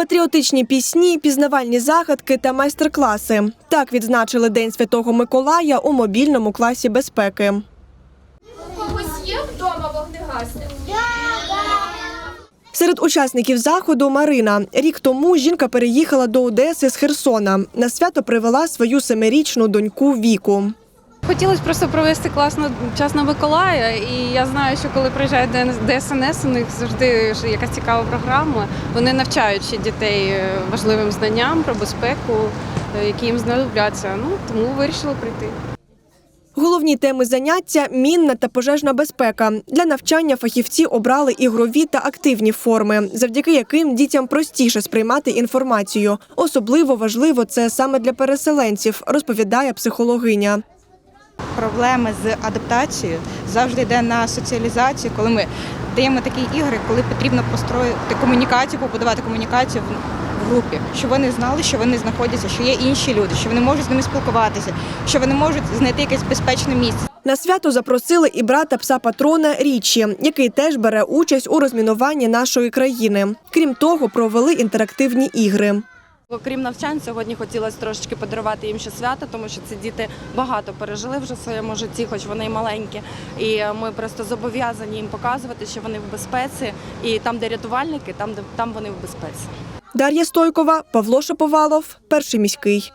Патріотичні пісні, пізнавальні загадки та майстер-класи. Так відзначили День Святого Миколая у мобільному класі безпеки. У когось є вдома вогнегасник? Серед учасників заходу Марина. Рік тому жінка переїхала до Одеси з Херсона. На свято привела свою семирічну доньку Віку. Хотілося просто провести класно час на Миколая, і я знаю, що коли приїжджає ДСНС, у них завжди якась цікава програма. Вони навчають ще дітей е, важливим знанням про безпеку, е, які їм знадобляться. Ну тому вирішили прийти. Головні теми заняття мінна та пожежна безпека. Для навчання фахівці обрали ігрові та активні форми, завдяки яким дітям простіше сприймати інформацію. Особливо важливо це саме для переселенців, розповідає психологиня. Проблеми з адаптацією завжди йде на соціалізацію, коли ми даємо такі ігри, коли потрібно построїти комунікацію, побудувати комунікацію в групі, щоб вони знали, що вони знаходяться, що є інші люди, що вони можуть з ними спілкуватися, що вони можуть знайти якесь безпечне місце. На свято запросили і брата пса патрона Річі, який теж бере участь у розмінуванні нашої країни. Крім того, провели інтерактивні ігри. Окрім навчань, сьогодні хотілося трошечки подарувати їм ще свято, тому що ці діти багато пережили вже в своєму житті, хоч вони й маленькі. І ми просто зобов'язані їм показувати, що вони в безпеці, і там, де рятувальники, там де там вони в безпеці. Дар'я Стойкова, Павло Шаповалов, перший міський.